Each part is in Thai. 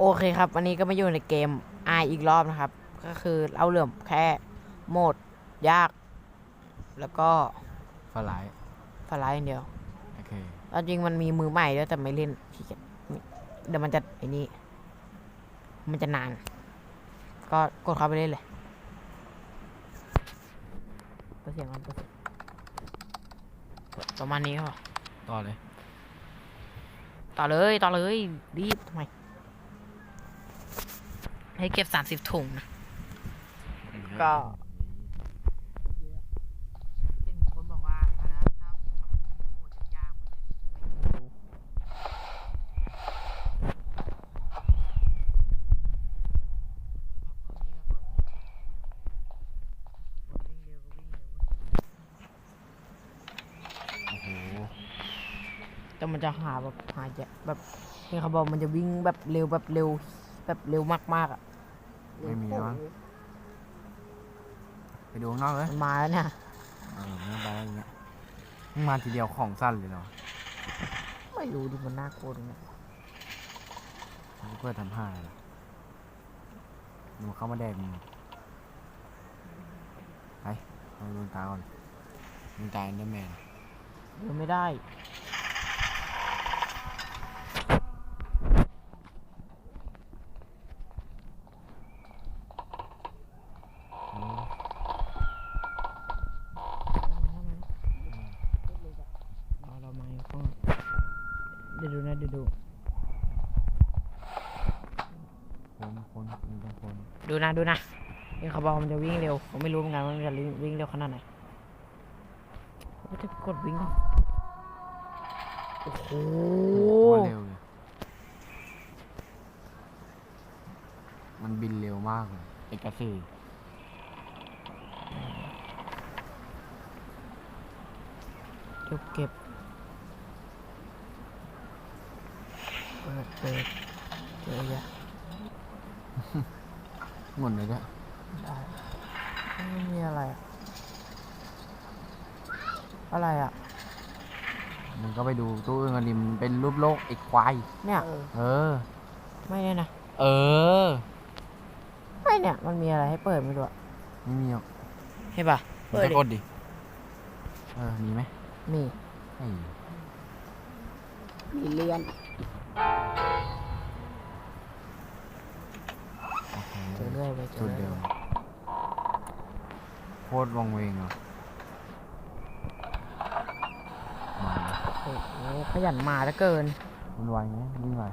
โอเคครับวันนี้ก็มาอยู่ในเกมไออีกรอบนะครับ ก็คือเอาเหลื่อมแค่โหมด ยาก แล้วก็ฟลายฟลายอย่างเดียวโอเคตอนจริงมันมีมือใหม่ด้วยแต่ไม่เล่นขี้เกียจเดี๋ยวมันจะไอ้นี่ มันจะนาน ก็กดเข้าไปเล่นเลยเปิดเสียงมันเปิดเสียงประมาณนี้ครับต่อเลย ต่อเลย ต่อเลย รีบทำไม ให้เก็บสามสิบถุงนะก็เห็นคนบอกว่าอะไรนะถ้าถ้ามันโหมดยากๆมันจะไม่รู้ครับคนนี้ก็กดกดวิ่งเร็วก็วิ่งเร็ว โอ้โหแต่มันจะหาแบบหาจะแบบเห็นเขาบอกมันจะวิ่งแบบเร็วแบบเร็วแบบเร็วมากๆอะ ไม่มีแล้วมั้ง ไปดูข้างนอกเลยมันมาแล้วเนี่ย เออไม่ต้องไปอะไรเงี้ยมึงมาทีเดียวของสั้นเลยเหรอไม่รู้ดิมันน่ากลัวตรงไหนมึงเพื่อทำห้าเหรอมึงเข้ามาแดกมึงไปเอาดวงตาก่อนดวงตาเอนเดอร์แมน เดินไม่ได้ รอเรามาอยู่ข้างเดี๋ยวดูนะเดี๋ยวดู คนคนมึงต้องคน ดูนะดูนะเห็นเขาบอกมันจะวิ่งเร็วผมไม่รู้เหมือนกันว่ามันจะวิ่งเร็วขนาดไหนผมจะกดวิ่งก่อนโอ้โหโคตรเร็วเลยมันบินเร็วมากเลยไอ้กระสือเก็บเก็บเปิดเปิดเจอเยอะ หมดเลยด้วยได้ไม่มีอะไรอะอะไรอะ มึงก็ไปดูตู้อื่นกันดิมันเป็นรูปโลกไอ้ควาย เนี่ย เออ ไม่ได้นะ เออ ไม่เนี่ย มันมีอะไรให้เปิดไม่รู้อะไม่มีหรอกเห็นปะมึงก็กดดิ เออ มีไหมมี ไอ้ มีเลื่อน โอเค เจอเรื่อยไปเจอจุดเรื่เดิอยมโคตรวังเวงอะมาโอ้โหขยันมาแล้วเกิน มันไวไหมวิ่งไว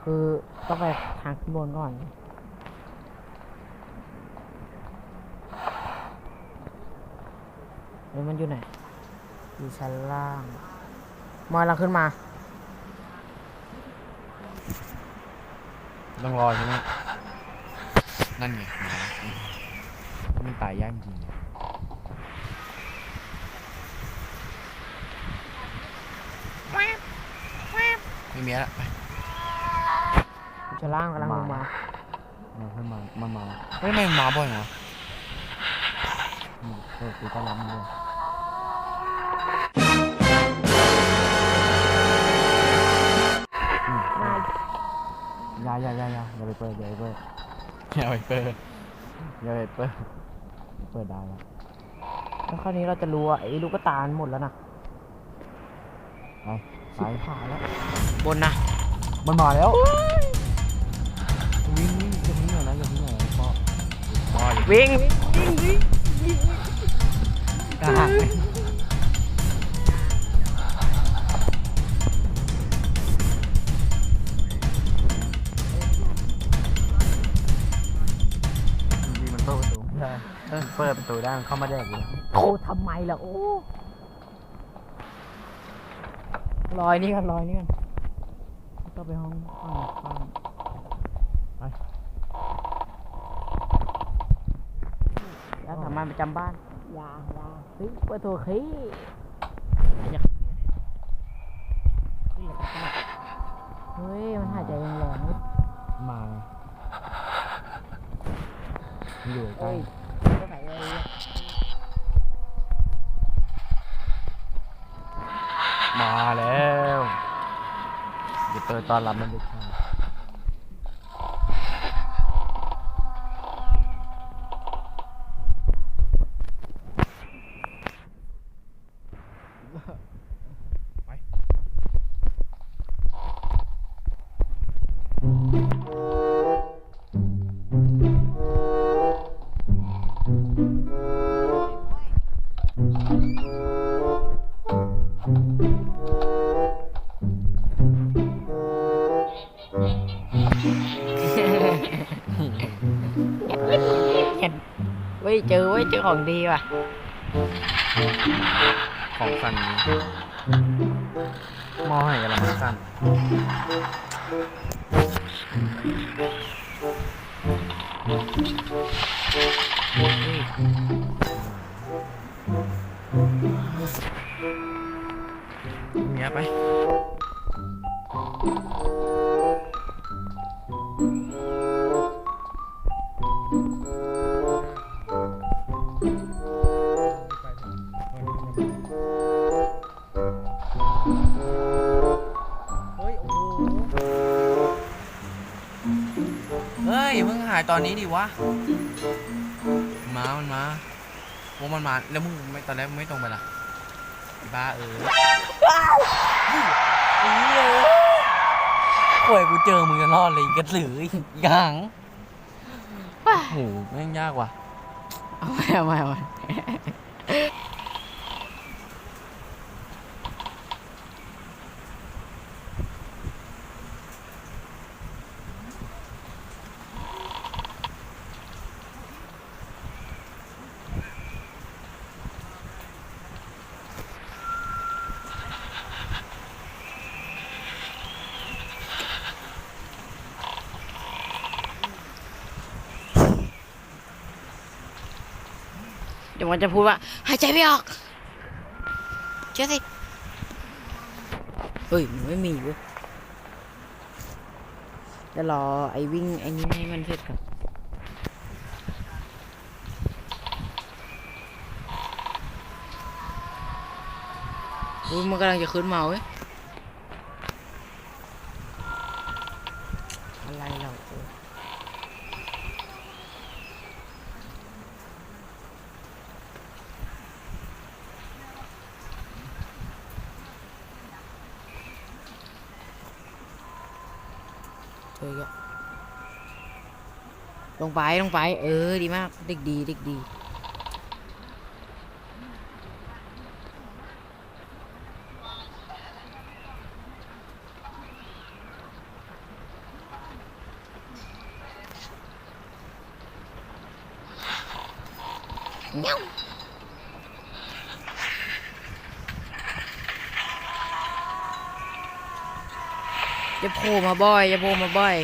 คือต้องไปทางขึ้นบนก่อนเฮ้ยมันอยู่ไหน อยู่ชั้นล่างมอยเราขึ้นมา ต้องรอใช่ไหมนั่นไงมาแล้วมันตายยากจริงไม่มีแล้วไปอยู่ชั้นล่างกำลังลงมามาขึ้นมามามาเฮ้ยไม่มาบ่อยเหรออืมเออกูต้อนรับมึงด้วย อย่าอย่าอย่าอย่าอย่าไปเปิดอย่าไปเปิดอย่าไปเปิดอย่าไปเปิดเปิดได้แล้วแล้วคราวนี้เราจะรู้ว่าไอ้ลูกกระตามันหมดแล้วนะไปไปชิบหายแล้วบนนะมันมาแล้ววิ่งวิ่งอย่าวิ่งหน่อยนะอย่าวิ่งหน่อยนะพ่อพ่ออย่าวิ่งวิ่งวิ่งวิ่ง เออเปิดประตูได้มันเข้ามาแดกเลยโอ้ทำไมล่ะโอ้ลอยนี่กันลอยนี่กันแล้วก็ไปห้องห้องข้างไปแล้วสามารถประจำบ้านยายาเฮ้ยเปิดตัวเฮ้ยอยากขึ้นเลยครับเฮ้ย มันหายใจแรงๆเว้ยมาอยู่ใกล้ เฮ้ยก็ไหนเลย มาแล้ว วิ เออตอนรับมันไม่ใช่ เว้ยเจอเว้ยเจอของดีว่ะ ของสั่นม้อให้กำลังสั่นาเพิ่งหายตอนนี้ดิวะมามันมาโอ้มันมา แล้วมึงไม่ตอนแรกมึงไม่ตรงไปล่ะไอ้บ้าเออไอ้เหี้ยป่วยกูเจอมึงจะรอดเลยกระสือยังโอ้โหแม่งยากว่ะ เอาไว้เอาไว้เอาไว้ ยวมันจะพูดว่าหายใจไม่ออกเชื่อสิเฮ้ยมันไม่มีเว้ยจะรอไอ้วิ่งไอ้นี้ให้มันเสร็จก่อนอุ้ยมันกำลังจะขึ้นมาเว้ย อะไรเราโอ้ เจออีกแล้วลงไปลงไป เออ ดีมากเด็กดีเด็กดี จะโผล่มาบ่อยจะโผล่มาบ่อย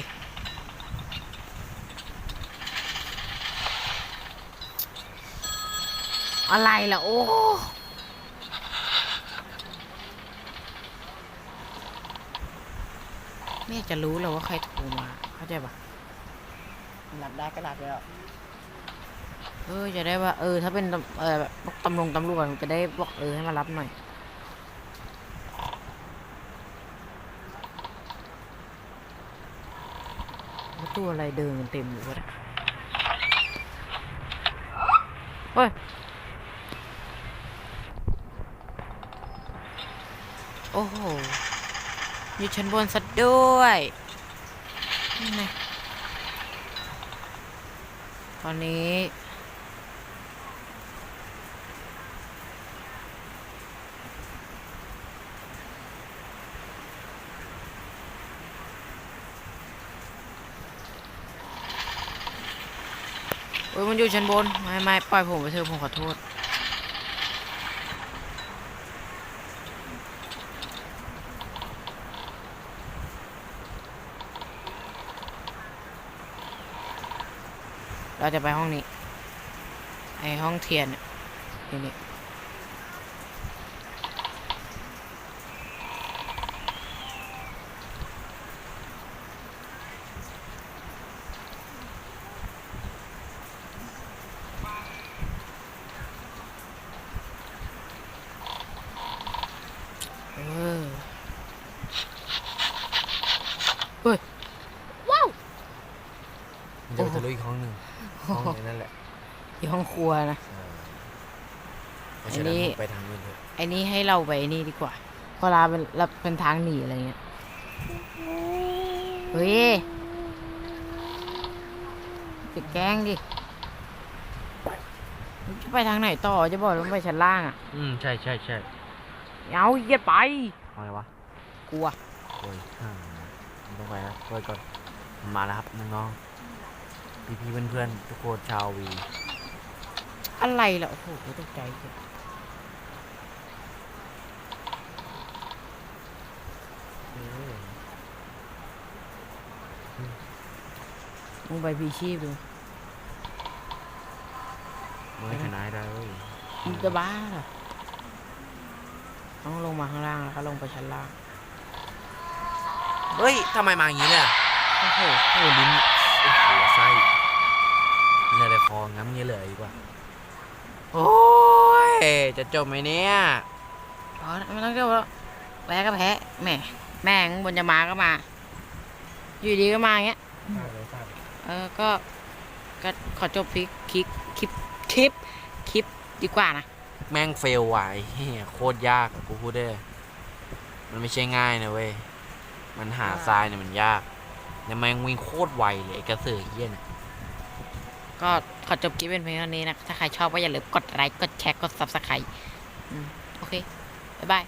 อะไรล่ะ โอ้ไม่อยากจะรู้เลยว่าใครโทรมาเข้าใจปะหลับได้ก็หลับแล้วเออจะได้ว่า เออ ถ้าเป็นตำเออแบบตำรวจตำรวจจะได้บอกเออให้มารับหน่อย แล้ว ตัวอะไรเดินเต็มอยู่วะเลยเฮ้ย โอ้โหอยู่ชั้นบนซะด้วยนี่ตอนนี้ โอ้ยมันอยู่ชั้นบน ไม่ไม่ปล่อยผมไปเถอะผมขอโทษ เราจะไปห้องนี้ ไอห้องเทียนนี่นี่นี่เออ เฮ้ย ว้าว มันจะไปทะลุอีกห้อง หนึ่งห้องนี้นั่นแหละที่ห้องครัวนะเออเพราะฉะนั้นอันนี้มึงไปทางนู้นเถอะไอ้นี่ให้เราไปไอ้นี่ดีกว่าเพราะลาเป็นเราเป็นทางหนีอะไรเงี้ยเฮ้ยจะแกล้งดิจะไปทางไหนต่อจะบอกว่าไปชั้นล่างอะ อืมใช่ใช่ใช่เอาเหยียดไปเอาไงวะกลัวโอ้ยห่ามันต้องไปนะช่วยก่อนมันมาแล้วครับน้องๆ พี่ๆเพื่อนๆทุกคนชาววีอะไรล่ะโอ้โหตกใจเกินมึงไปพีชีพดูมึงให้ชนะให้ได้เว้ยมึงจะบ้าเหรอต้องลงมาข้างล่างแล้วก็ลงไปชั้นล่าง เฮ้ยทำไมมาอย่างนี้เนี่ยโอ้โหโอ้ลิ้น โอ้โหไส้เหลือแต่คองั้นงี้เหลืออีกว่า โอ้ย จะจบไหมเนี่ยพอแล้วไม่ต้องเรียกว่าแพ้ก็แพ้แหมแม่งบนจะมาก็มา อยู่ดีก็มาอย่างเงี้ย เออก็ก็ขอจบคลิปคลิปคลิปคลิปคลิปดีกว่านะ แม่งเฟลว่ะไอ้เฮียโคตรยากอะกูพูดได้เลยมันไม่ใช่ง่ายนะเว้ย มันหาทรายเนี่ยมันยาก แต่แมงวิ่งโคตรไวเลยไอ้กระสือเฮียน่ะก็ขอจบคลิปเป็นเพียงเท่านี้นะ ถ้าใครชอบก็อย่าลืมกดไลค์ กดแชร์ กด subscribe โอเค บ๊ายบาย